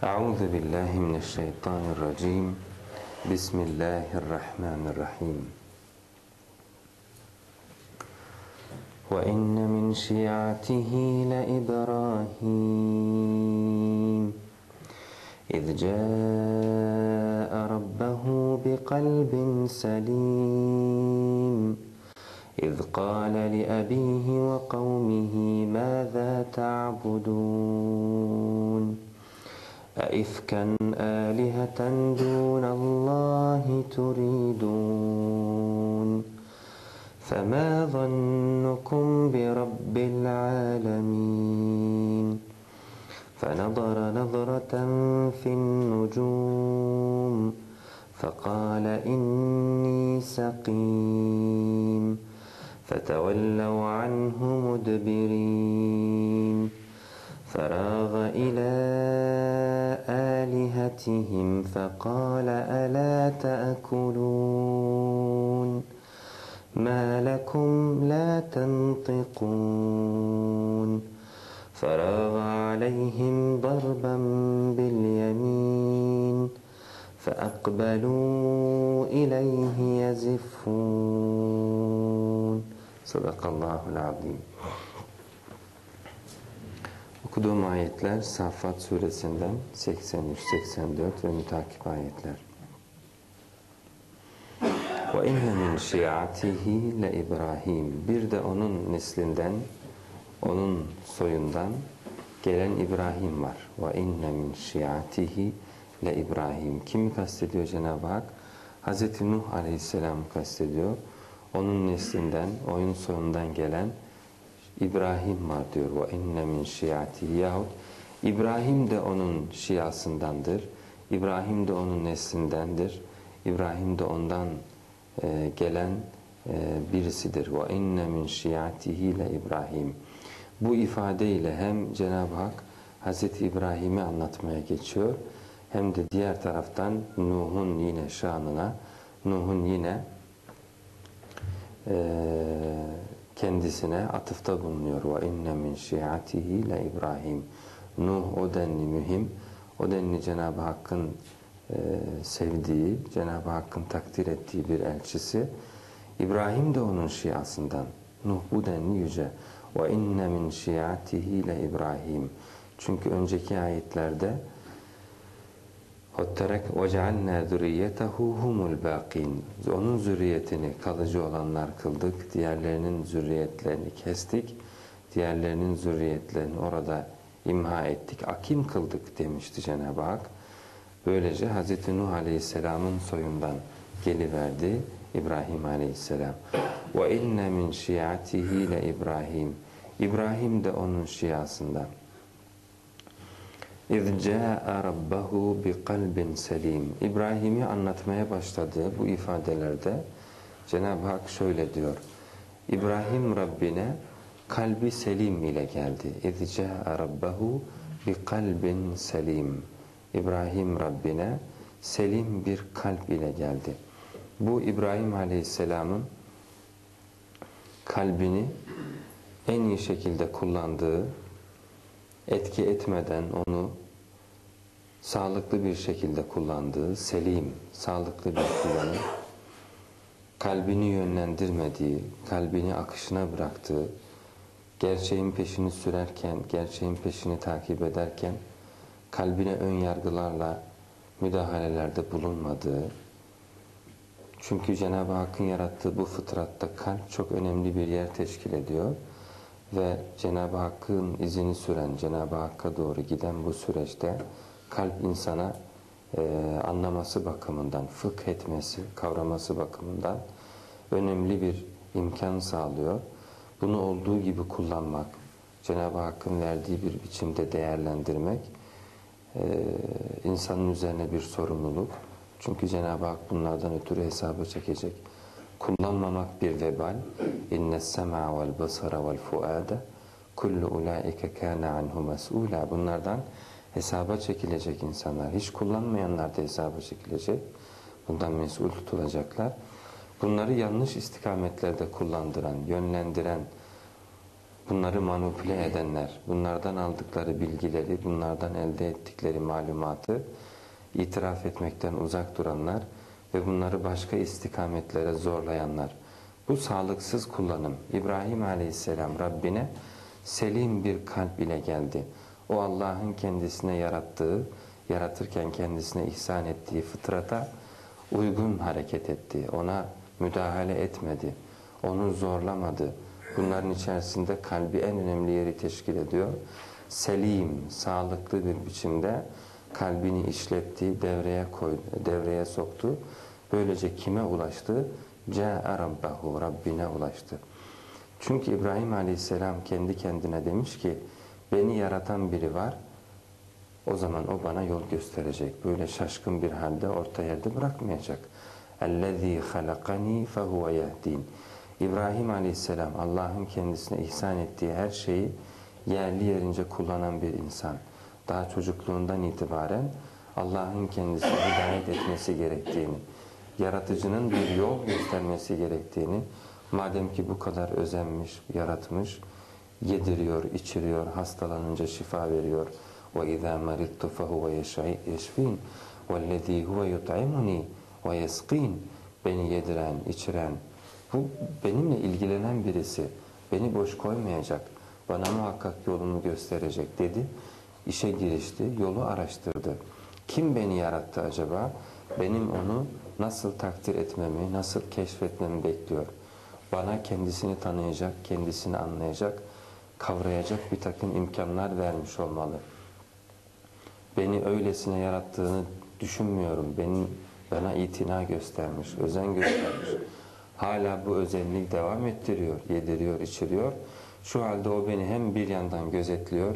أعوذ بالله من الشيطان الرجيم. بسم الله الرحمن الرحيم. وإن من شيعته لإبراهيم. إذ جاء ربه بقلب سليم. إذ قال لأبيه وقومه ماذا تعبدون؟ أئفكا آلهة دون الله تريدون؟ فما ظنكم برب العالمين؟ فنظر نظرة في النجوم فقال إني سقيم. فتولوا عنه مدبرين. فراغ إلى آلهتهم فقال ألا تأكلون ما لكم لا تنطقون فراغ عليهم ضربا باليمين فأقبلوا إليه يزفون صدق الله العظيم. Okuduğum ayetler Safat suresinden 83, 84 ve mütakip ayetler. Ve inne min şiatihi le İbrahim. Bir de onun neslinden, onun soyundan gelen İbrahim var. Ve inne min şiatihi le İbrahim. Kimi kastediyor Cenab-ı Hak? Hz. Nuh aleyhisselam kastediyor. Onun neslinden, oyun soyundan gelen İbrahim var diyor. Ve inne min şiati yahut İbrahim de onun şiasındandır. İbrahim de onun neslindendir. İbrahim de ondan e, gelen e, birisidir. Ve inne min şiatihi le İbrahim. Bu ifadeyle hem Cenab-ı Hak Hz. İbrahim'i anlatmaya geçiyor hem de diğer taraftan Nuh'un yine şanına Nuh'un yine eee kendisine atıfta bulunuyor. Ve inne min şiatihi le İbrahim. Nuh o denli mühim, o denli Cenab-ı Hakk'ın e, sevdiği, Cenab-ı Hakk'ın takdir ettiği bir elçisi. İbrahim de onun şiasından. Nuh bu denli yüce. Ve inne min şiatihi le İbrahim. Çünkü önceki ayetlerde وَتَّرَكْ وَجَعَلْنَا ذُرِيَّتَهُ هُمُ الْبَاقِينَ Onun zürriyetini kalıcı olanlar kıldık. Diğerlerinin zürriyetlerini kestik. Diğerlerinin zürriyetlerini orada imha ettik. Akim kıldık demişti Cenab-ı Hak. Böylece Hz. Nuh Aleyhisselam'ın soyundan geliverdi İbrahim Aleyhisselam. وَاِنَّ مِنْ شِيَعَتِهِ لَإِبْرَاهِيمِ İbrahim de onun şiasından. اِذْ جَاءَ رَبَّهُ بِقَلْبٍ selim. İbrahim'i anlatmaya başladığı bu ifadelerde Cenab-ı Hak şöyle diyor. İbrahim Rabbine kalbi selim ile geldi. اِذْ جَاءَ رَبَّهُ بِقَلْبٍ selim. İbrahim Rabbine selim bir kalp ile geldi. Bu İbrahim Aleyhisselam'ın kalbini en iyi şekilde kullandığı, etki etmeden onu sağlıklı bir şekilde kullandığı, selim, sağlıklı bir kullanım, kalbini yönlendirmediği, kalbini akışına bıraktığı, gerçeğin peşini sürerken, gerçeğin peşini takip ederken, kalbine ön yargılarla müdahalelerde bulunmadığı, çünkü Cenab-ı Hakk'ın yarattığı bu fıtratta kalp çok önemli bir yer teşkil ediyor ve Cenab-ı Hakk'ın izini süren, Cenab-ı Hakk'a doğru giden bu süreçte kalp insana e, anlaması bakımından, fıkh etmesi, kavraması bakımından önemli bir imkan sağlıyor. Bunu olduğu gibi kullanmak, Cenab-ı Hakk'ın verdiği bir biçimde değerlendirmek e, insanın üzerine bir sorumluluk. Çünkü Cenab-ı Hak bunlardan ötürü hesaba çekecek. Kullanmamak bir vebal. İnne sema vel basara vel fuada kullu ulaike kana anhu mes'ula. Bunlardan hesaba çekilecek insanlar. Hiç kullanmayanlar da hesaba çekilecek. Bundan mesul tutulacaklar. Bunları yanlış istikametlerde kullandıran, yönlendiren, bunları manipüle edenler, bunlardan aldıkları bilgileri, bunlardan elde ettikleri malumatı itiraf etmekten uzak duranlar ve bunları başka istikametlere zorlayanlar. Bu sağlıksız kullanım İbrahim Aleyhisselam Rabbine selim bir kalp ile geldi. O Allah'ın kendisine yarattığı, yaratırken kendisine ihsan ettiği fıtrata uygun hareket etti. Ona müdahale etmedi. Onu zorlamadı. Bunların içerisinde kalbi en önemli yeri teşkil ediyor. Selim, sağlıklı bir biçimde kalbini işletti, devreye koydu, devreye soktu. Böylece kime ulaştı? Câ'e rabbahu, Rabbine ulaştı. Çünkü İbrahim Aleyhisselam kendi kendine demiş ki, beni yaratan biri var, o zaman o bana yol gösterecek. Böyle şaşkın bir halde orta yerde bırakmayacak. اَلَّذ۪ي خَلَقَن۪ي فَهُوَ يَهْد۪ينَ İbrahim Aleyhisselam Allah'ın kendisine ihsan ettiği her şeyi yerli yerince kullanan bir insan. Daha çocukluğundan itibaren Allah'ın kendisine hidayet etmesi gerektiğini, yaratıcının bir yol göstermesi gerektiğini, madem ki bu kadar özenmiş, yaratmış, yediriyor, içiriyor, hastalanınca şifa veriyor. وَاِذَا مَرِضْتُ فَهُوَ يَشْفِينَ وَالَّذ۪ي هُوَ يُطْعِمُنِي وَيَسْقِينَ Beni yediren, içiren, bu benimle ilgilenen birisi, beni boş koymayacak, bana muhakkak yolumu gösterecek dedi. İşe girişti, yolu araştırdı. Kim beni yarattı acaba? Benim onu nasıl takdir etmemi, nasıl keşfetmemi bekliyor. Bana kendisini tanıyacak, kendisini anlayacak, kavrayacak bir takım imkanlar vermiş olmalı. Beni öylesine yarattığını düşünmüyorum. Benim bana itina göstermiş, özen göstermiş. Hala bu özellik devam ettiriyor, yediriyor, içiriyor. Şu halde o beni hem bir yandan gözetliyor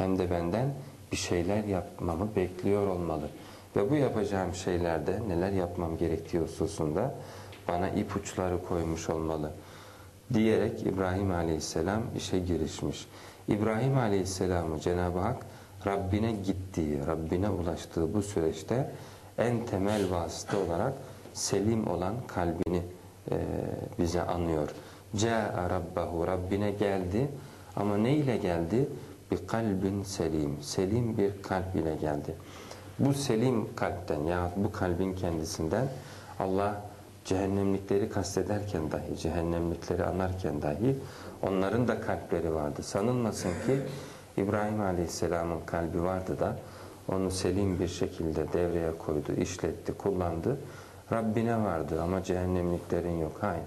hem de benden bir şeyler yapmamı bekliyor olmalı. Ve bu yapacağım şeylerde neler yapmam gerektiği hususunda bana ipuçları koymuş olmalı. Diyerek İbrahim Aleyhisselam işe girişmiş. İbrahim Aleyhisselam'ı Cenab-ı Hak Rabbine gittiği, Rabbine ulaştığı bu süreçte en temel vasıta olarak selim olan kalbini e, bize anıyor. Câ'a rabbahu, Rabbine geldi ama ne ile geldi? Bir kalbin selim, selim bir kalp ile geldi. Bu selim kalpten ya bu kalbin kendisinden Allah cehennemlikleri kastederken dahi, cehennemlikleri anarken dahi onların da kalpleri vardı. Sanılmasın ki İbrahim Aleyhisselam'ın kalbi vardı da onu selim bir şekilde devreye koydu, işletti, kullandı. Rabbine vardı ama cehennemliklerin yok. Hayır.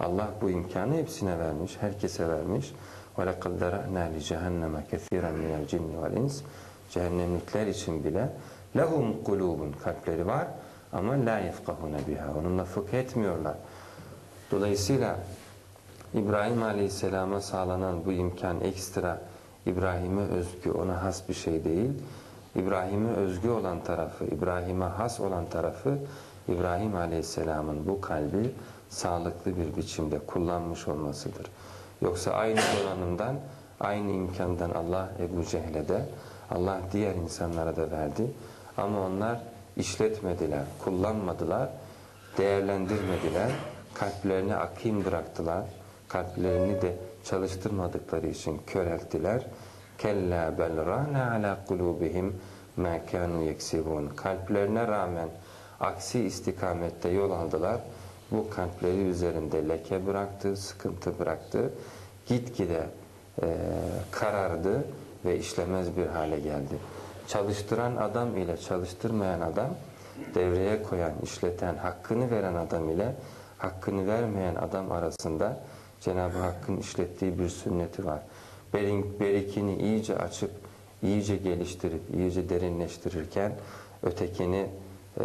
Allah bu imkanı hepsine vermiş, herkese vermiş. وَلَقَدْ دَرَأْنَا لِجَهَنَّمَ كَثِيرًا مِنَ الْجِنِّ وَالْاِنْسِ Cehennemlikler için bile lehum kulubun kalpleri var ama la yefkahune biha. Onunla fıkh etmiyorlar. Dolayısıyla İbrahim Aleyhisselam'a sağlanan bu imkan ekstra İbrahim'e özgü, ona has bir şey değil. İbrahim'e özgü olan tarafı, İbrahim'e has olan tarafı İbrahim Aleyhisselam'ın bu kalbi sağlıklı bir biçimde kullanmış olmasıdır. Yoksa aynı donanımdan, aynı imkandan Allah Ebu Cehil'e de, Allah diğer insanlara da verdi. Ama onlar işletmediler, kullanmadılar, değerlendirmediler, kalplerini akim bıraktılar, kalplerini de çalıştırmadıkları için körelttiler. Kella bel rana ala kulubihim ma kanu yeksibun. Kalplerine rağmen aksi istikamette yol aldılar. Bu kalpleri üzerinde leke bıraktı, sıkıntı bıraktı. Gitgide e, karardı ve işlemez bir hale geldi. Çalıştıran adam ile çalıştırmayan adam, devreye koyan, işleten, hakkını veren adam ile hakkını vermeyen adam arasında Cenab-ı Hakk'ın işlettiği bir sünneti var. Berikini iyice açıp, iyice geliştirip, iyice derinleştirirken ötekini e,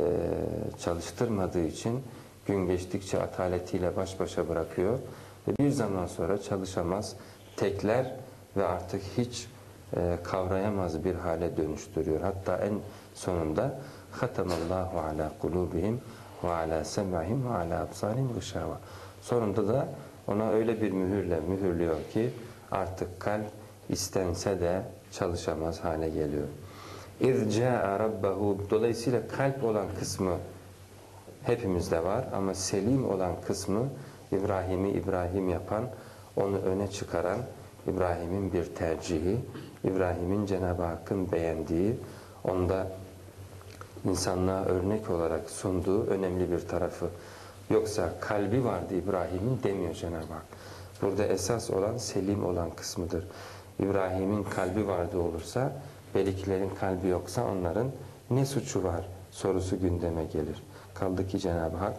çalıştırmadığı için gün geçtikçe ataletiyle baş başa bırakıyor ve bir zaman sonra çalışamaz, tekler ve artık hiç e, kavrayamaz bir hale dönüştürüyor. Hatta en sonunda hatamallahu ala kulubihim ve ala semahim ve ala absarim gışava. Sonunda da ona öyle bir mühürle mühürlüyor ki artık kalp istense de çalışamaz hale geliyor. İzca rabbahu dolayısıyla kalp olan kısmı hepimizde var ama selim olan kısmı İbrahim'i İbrahim yapan, onu öne çıkaran, İbrahim'in bir tercihi, İbrahim'in Cenab-ı Hakk'ın beğendiği, onda insanlığa örnek olarak sunduğu önemli bir tarafı. Yoksa kalbi vardı İbrahim'in demiyor Cenab-ı Hak. Burada esas olan selim olan kısmıdır. İbrahim'in kalbi vardı olursa, belkilerin kalbi yoksa onların ne suçu var sorusu gündeme gelir. Kaldı ki Cenab-ı Hak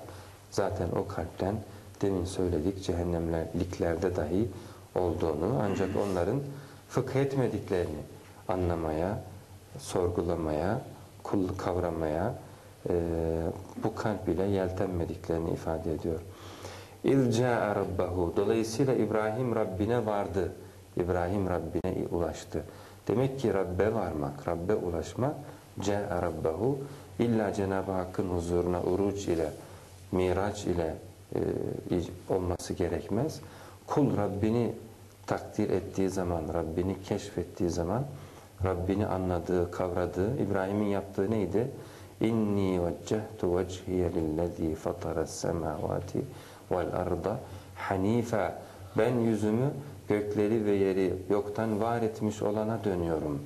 zaten o kalpten demin söyledik cehennemliklerde dahi olduğunu ancak onların fıkh etmediklerini anlamaya, sorgulamaya, kul kavramaya e, bu kalp ile yeltenmediklerini ifade ediyor. İrca'a rabbahu. Dolayısıyla İbrahim Rabbine vardı. İbrahim Rabbine ulaştı. Demek ki Rabbe varmak, Rabbe ulaşmak ca'a rabbahu illa Cenab-ı Hakk'ın huzuruna uruç ile, miraç ile e, olması gerekmez. Kul Rabbini takdir ettiği zaman, Rabbini keşfettiği zaman, Rabbini anladığı, kavradığı, İbrahim'in yaptığı neydi? İnni veccehtu vecihiye lillezî fataras semâvâti vel arda hanife. Ben yüzümü gökleri ve yeri yoktan var etmiş olana dönüyorum.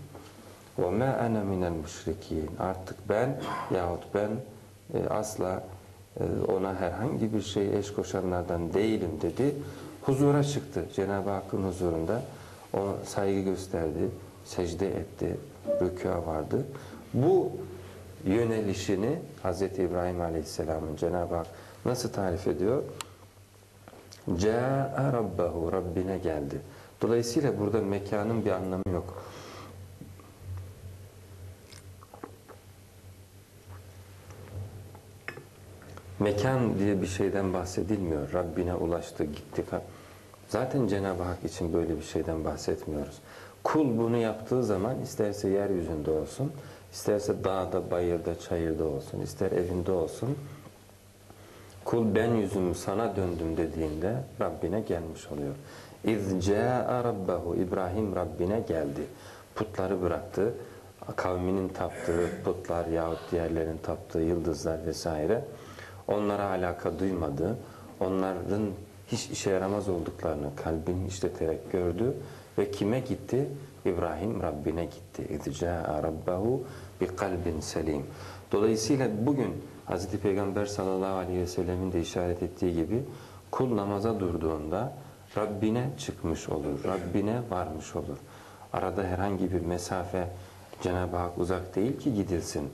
Ve ma ana minel müşrikîn. Artık ben yahut ben e, asla e, ona herhangi bir şey eş koşanlardan değilim dedi. Huzura çıktı. Cenab-ı Hakk'ın huzurunda ona saygı gösterdi, secde etti, rükûa vardı. Bu yönelişini Hz. İbrahim Aleyhisselam'ın Cenab-ı Hak nasıl tarif ediyor? Câ'a rabbahu, Rabbine geldi. Dolayısıyla burada mekanın bir anlamı yok. Mekan diye bir şeyden bahsedilmiyor. Rabbine ulaştı, gitti. Zaten Cenab-ı Hak için böyle bir şeyden bahsetmiyoruz. Kul bunu yaptığı zaman isterse yeryüzünde olsun, isterse dağda, bayırda, çayırda olsun, ister evinde olsun. Kul ben yüzümü sana döndüm dediğinde Rabbine gelmiş oluyor. İz caa rabbahu İbrahim Rabbine geldi. Putları bıraktı. Kavminin taptığı putlar yahut diğerlerin taptığı yıldızlar vesaire onlara alaka duymadı. Onların hiç işe yaramaz olduklarını kalbini işleterek gördü ve kime gitti? İbrahim Rabbine gitti. İzca'a rabbahu bi kalbin selim. Dolayısıyla bugün Hz. Peygamber sallallahu aleyhi ve sellemin de işaret ettiği gibi kul namaza durduğunda Rabbine çıkmış olur. Rabbine varmış olur. Arada herhangi bir mesafe Cenab-ı Hak uzak değil ki gidilsin.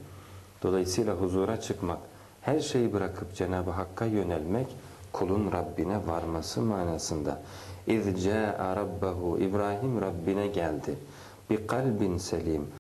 Dolayısıyla huzura çıkmak, her şeyi bırakıp Cenab-ı Hakk'a yönelmek kulun Rabbine varması manasında. İz caa rabbahu İbrahim Rabbine geldi. Bir kalbin selim